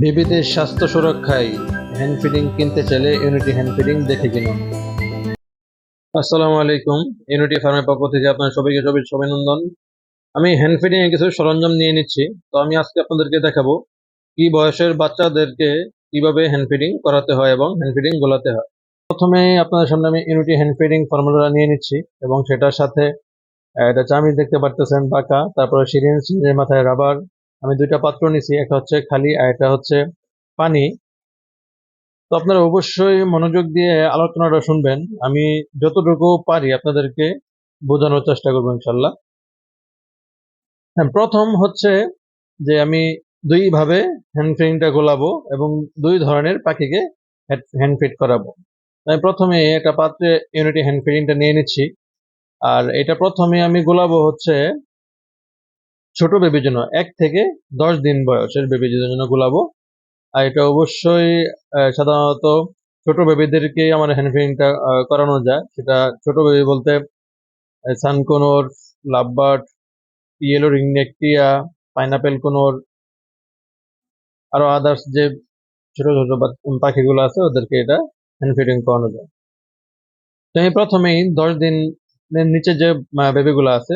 বেবিদের স্বাস্থ্য সুরক্ষায় হ্যান্ড ফিডিং কিনতে চাইলে ইউনিটি হ্যান্ড ফিডিং দেখে কিনুন। আসসালামু আলাইকুম ইউনিটি ফার্মের পক্ষ থেকে আপনার সবাইকে সবাই অভিনন্দন আমি হ্যান্ড ফিডিং এর কিছু সরঞ্জাম নিয়ে নিচ্ছি, তো আমি আজকে আপনাদেরকে দেখাবো কি বয়সের বাচ্চাদেরকে কীভাবে হ্যান্ড ফিডিং করাতে হয় এবং হ্যান্ড ফিডিং গোলাতে হয়। প্রথমে আপনাদের সামনে আমি ইউনিটি হ্যান্ড ফিডিং ফর্মুলা নিয়ে নিচ্ছি এবং সেটার সাথে এটা চামিচ দেখতে পারতেছেন পাকা, তারপরে সিরিঞ্জ মাথায় রাবার আমি দুইটা পাত্র নিছি, একটা হচ্ছে খালি আর একটা হচ্ছে পানি। তো আপনারা অবশ্যই মনোযোগ দিয়ে আলোচনাটা শুনবেন। আমি যতটুকু পারি আপনাদেরকে বোঝানোর চেষ্টা করব ইনশাল্লাহ হ্যাঁ প্রথম হচ্ছে যে আমি দুই ভাবে হ্যান্ড ফিডিংটা গোলাবো এবং দুই ধরনের পাখিকে হ্যান্ড ফিড করাবো। আমি প্রথমে একটা পাত্রে ইউনিটি হ্যান্ড ফিডিংটা নিয়ে নিচ্ছি। আর এটা প্রথমে আমি গোলাবো হচ্ছে ছোট বেবির জন্য এক থেকে দশ দিন বয়সের বেবিদের জন্য গোলাবো। আর এটা অবশ্যই সাধারণত ছোট বেবিদেরকেই আমার হ্যান্ড ফিডিংটা করানো যায়। সেটা ছোট বেবি বলতে সানকোনোর, লাভবার্ড ইয়েলো রিংনেকটিয়া পাইনাপেল কোনোর, আরও আদার্স যে ছোট ছোট পাখিগুলো আছে, ওদেরকে এটা হ্যান্ড ফিডিং করানো যায়। তো আমি প্রথমেই দশ দিনের নিচে যে বেবিগুলো আছে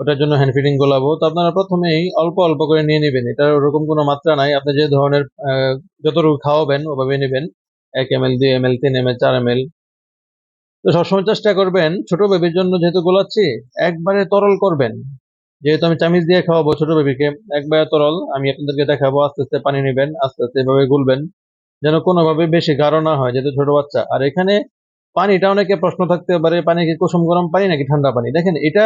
ওটার জন্য হ্যান্ড ফিডিং গোলাবো। তো আপনারা প্রথমেই অল্প অল্প করে নিয়ে নেবেন। এটার ওরকম কোনো মাত্রা নাই। আপনি যে ধরনের যতটুকু খাওয়াবেন ওভাবে নেবেন। এক এম এল দুই এম এল তিন এম এল চার এম এল তো সবসময় চেষ্টা করবেন ছোট বেবির জন্য যেহেতু গোলাচ্ছি, একবারে তরল করবেন। যেহেতু আমি চামিচ দিয়ে খাওয়াবো ছোট বেবিকে একবারে তরল। আমি আপনাদেরকে দেখাবো, আস্তে আস্তে পানি নেবেন, আস্তে আস্তে এভাবে গুলবেন। যেন কোনোভাবে বেশি গাঢ় না হয়, যেহেতু ছোট বাচ্চা। আর এখানে পানিটা অনেকে প্রশ্ন থাকতে পারে পানি কি কুসুম গরম পানি নাকি ঠান্ডা পানি? দেখেন, এটা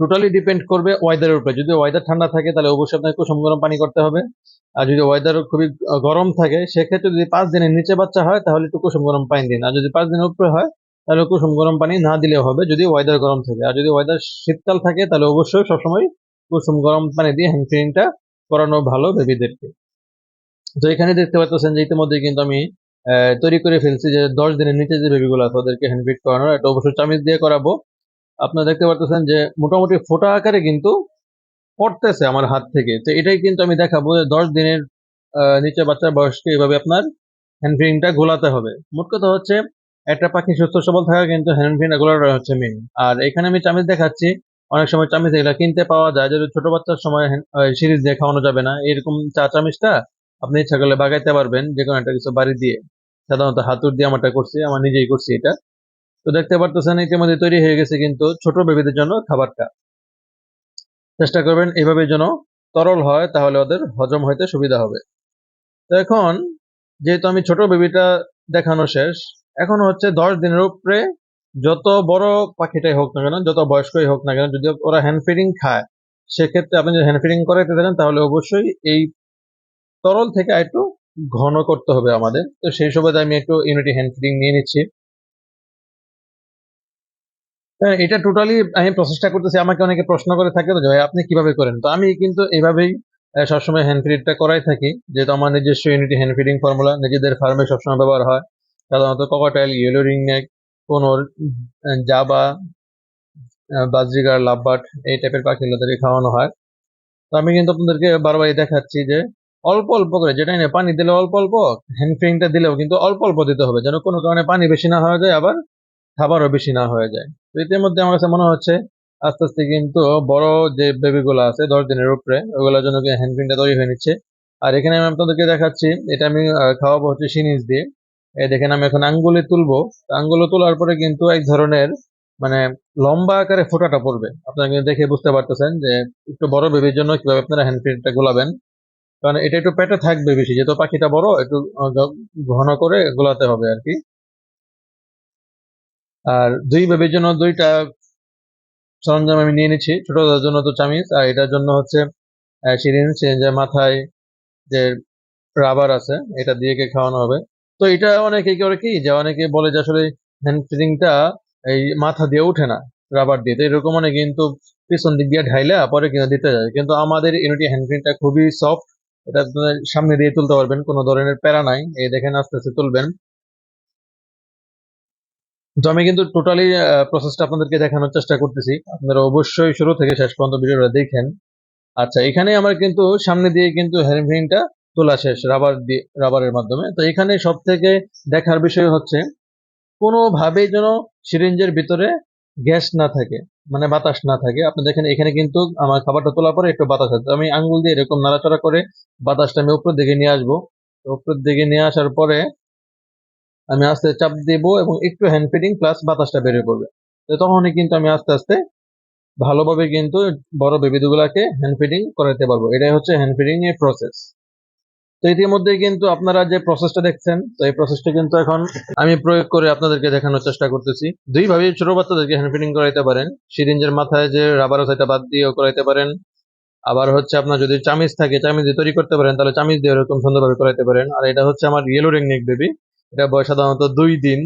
টোটালি ডিপেন্ড করবে ওয়েদারের উপরে। যদি ওয়েদার ঠান্ডা থাকে, তাহলে অবশ্যই আপনাকে কুসুম গরম পানি করতে হবে। আর যদি ওয়েদার খুবই গরম থাকে, সেক্ষেত্রে যদি পাঁচ দিনের নিচে বাচ্চা হয়, তাহলে একটু কুসুম গরম পানি দিন। আর যদি পাঁচ দিনের উপরে হয়, তাহলে কুসুম গরম পানি না দিলেও হবে, যদি ওয়েদার গরম থাকে। আর যদি ওয়েদার শীতকাল থাকে, তাহলে অবশ্যই সবসময় কুসুম গরম পানি দিয়ে হ্যান্ড ফিডিংটা করানো ভালো বেবিদেরকে তো এখানে দেখতে পাচ্ছেন যে ইতিমধ্যে কিন্তু আমি তৈরি করে ফেলছি যে দশ দিনের নিচে যে বেবিগুলো আছে, ওদেরকে হ্যান্ড ফিড করানোর। এটা অবশ্যই চামিচ দিয়ে করাবো। আপনারা দেখতে পাচ্ছেন যে মোটামুটি ফোটা আকারে কিন্তু পড়তেছে আমার হাত থেকে। তো এটাই কিন্তু আমি দেখাবো যে দশ দিনের নিচে বাচ্চার বয়সকে এভাবে আপনার হ্যান্ড ফিডিংটা গোলাতে হবে। মোট কথা হচ্ছে, একটা পাখি সুস্থ সবল থাকা কিন্তু হ্যান্ড ফিডিংটা গোলাটা হচ্ছে মেন আর এখানে আমি চামিচ দেখাচ্ছি, অনেক সময় চামিচ এগুলা কিনতে পাওয়া যায় যদি ছোট বাচ্চার সময় সিরিজ দিয়ে খাওয়ানো যাবে না। এরকম চা চামিচটা আপনি ইচ্ছা করলে বাগাইতে পারবেন যে কোনো একটা কিছু বাড়ি দিয়ে। সাধারণত হাতুর দিয়ে আমারটা করছি, আমার নিজেই করছি এটা। তো দেখতে পারতেছেন, ইতিমধ্যে তৈরি হয়ে গেছে কিন্তু ছোট বেবিদের জন্য খাবারটা। চেষ্টা করবেন এইভাবে যেন তরল হয়, তাহলে ওদের হজম হইতে সুবিধা হবে। তো এখন, যেহেতু আমি ছোট বেবিটা দেখানো শেষ, এখন হচ্ছে দশ দিনের উপরে যত বড় পাখিটাই হোক না কেন, যত বয়স্কই হোক না কেন, যদি ওরা হ্যান্ড ফিডিং খায়, সেক্ষেত্রে আপনি যদি হ্যান্ড ফিডিং করাইতে থাকেন তাহলে অবশ্যই এই তরল থেকে একটু ঘন করতে হবে আমাদের। তো সেই সুবাদে আমি একটু ইউনিটি হ্যান্ড ফিডিং নিয়ে নিচ্ছি। এটা টোটালি আমি প্রচেষ্টা করতেছি আমাকে অনেকে প্রশ্ন করে থাকে তো ভাই আপনি কীভাবে করেন? তো আমি কিন্তু এইভাবেই আহ, সবসময় হ্যান্ড ফিডিংটা করাই থাকি। যেহেতু আমার নিজস্ব ইউনিটি হ্যান্ড ফিডিং ফর্মুলা নিজেদের ফার্মে সবসময় ব্যবহার হয়। সাধারণত cockatiel yellow ring neck conure Java budgerigar lovebird এই টাইপের পাখিগুলোদেরকে খাওয়ানো হয়। তো আমি কিন্তু আপনাদেরকে বারবারই দেখাচ্ছি যে অল্প অল্প করে যেটা না পানি দিলে অল্প অল্প হ্যান্ড ফিডিংটা দিলেও কিন্তু অল্প অল্প দিতে হবে যেন কোনো কারণে পানি বেশি না হয়ে যায় আবার খাবারও বেশি না হয়ে যায়। তো এটার মধ্যে আমার কাছে মনে হচ্ছে, আস্তে আস্তে কিন্তু বড় যে বেবিগুলো আছে, দশ দিনের উপরে, ওগুলোর জন্য হ্যান্ড ফিডিংটা তৈরি হয়ে নিচ্ছে। আর এখানে আমি আপনাদেরকে দেখাচ্ছি, এটা আমি খাওয়াবো হচ্ছে সিনিজ দিয়ে। দেখেন আমি এখন আঙ্গুলে তুলবো। আঙ্গুলে তোলার পরে কিন্তু এক ধরনের মানে লম্বা আকারে ফোঁটাটা পড়বে। আপনারা কিন্তু দেখে বুঝতে পারতেছেন যে একটু বড় বেবির জন্য কীভাবে আপনারা হ্যান্ড ফিডটা গোলাবেন। কারণ এটা একটু পেটে থাকবে বেশি, যেহেতু পাখিটা বড়, একটু ঘন করে গোলাতে হবে আর কি। আর দুই বেবির জন্য দুইটা সরঞ্জাম আমি নিয়ে নিচ্ছি। ছোটদের জন্য তো চামিচ আর এটার জন্য হচ্ছে সিরিঞ্জ, সিরিঞ্জের মাথায় যে রাবার আছে, এটা দিয়ে খাওয়ানো হবে। তো এটা অনেকে করে কি, যে অনেকে বলে যে আসলে হ্যান্ড ফিডিংটা এই মাথা দিয়ে ওঠে না, রাবার দিয়ে। তো এরকম অনেক কিন্তু পিছন দিক দিয়ে ঢাইলা পরে কিন্তু দিতে যায়। কিন্তু আমাদের ইউনিটি হ্যান্ড ফিডিংটা খুবই সফট এটা সামনে দিয়ে তুলতে পারবেন, কোনো ধরনের প্যারা নাই। এই দেখেন, আস্তে আস্তে তুলবেন। তো আমি কিন্তু টোটালি প্রসেসটা আপনাদেরকে দেখানোর চেষ্টা করতেছি। আপনারা অবশ্যই শুরু থেকে শেষ পর্যন্ত ভিডিওটা দেখেন। আচ্ছা এখানে আমার কিন্তু সামনে দিয়ে কিন্তু হ্যান্ড ফিডিংটা তোলা শেষ রাবার দিয়ে রাবারের মাধ্যমে। তো এখানে সব থেকে দেখার বিষয় হচ্ছে, কোনোভাবেই যেন সিরিঞ্জের ভিতরে গ্যাস না থাকে মানে বাতাস না থাকে। আপনি দেখেন, এখানে কিন্তু আমার খাবারটা তোলার পরে একটু বাতাস আছে। আমি আঙ্গুল দিয়ে এরকম নাড়াচাড়া করে বাতাসটা আমি উপরের দিকে নিয়ে আসব। উপরের দিকে নিয়ে আসার পরে আমি আস্তে চাপ দেব এবং একটু হ্যান্ড ফিডিং প্লাস বাতাসটা বেরিয়ে পড়বে তো তখনই কিন্তু আমি আস্তে আস্তে ভালোভাবে কিন্তু বড় বেবিগুলাকে হ্যান্ড ফিডিং করাতে পারব। এটাই হচ্ছে হ্যান্ড ফিডিং এর প্রসেস তো ইতিমধ্যে কিন্তু আপনারা যে প্রসেসটা দেখছেন, তো এই প্রসেসটা কিন্তু এখন আমি প্রয়োগ করে আপনাদেরকে দেখানোর চেষ্টা করতেছি। দুইভাবে ছোট বাচ্চাদেরকে হ্যান্ড ফিডিং করাইতে পারেন। সিরিঞ্জের মাথায় যে রাবার এটা বাদ দিয়েও করাইতে পারেন। আবার হচ্ছে আপনার যদি চামিজ থাকে চামিজ দিয়ে তৈরি করতে পারেন, তাহলে চামিজ দিয়ে এরকম সুন্দরভাবে করাইতে পারেন। আর এটা হচ্ছে আমার ইয়েলো রিং নেক বেবি এটা বয়স সাধারণত দুই দিন।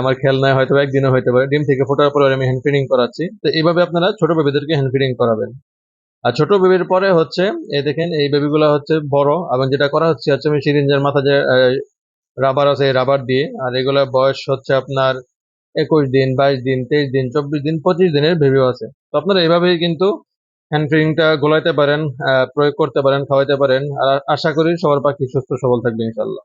আমার খেয়াল নাই, হয়তো একদিনও হতে পারে। ডিম থেকে ফোটার পরে আমি হ্যান্ড ফিডিং করাচ্ছি। তো এইভাবে আপনারা ছোট বেবিদেরকে হ্যান্ড ফিডিং করাবেন। আর ছোট বেবির পরে হচ্ছে, এই দেখেন, এই বেবিগুলো হচ্ছে বড়। এবং যেটা করা হচ্ছে হচ্ছে আমি সিরিঞ্জের মাথা যে রাবার আছে রাবার দিয়ে। আর এগুলোর বয়স হচ্ছে আপনার একুশ দিন, বাইশ দিন, তেইশ দিন, চব্বিশ দিন, পঁচিশ দিনের বেবিও আছে। তো আপনারা এইভাবেই কিন্তু হ্যান্ড ফিডিংটা গোলাইতে পারেন প্রয়োগ করতে পারেন, খাওয়াইতে পারেন। আর আশা করি সবার পাখি সুস্থ, সবল থাকবে ইনশাল্লাহ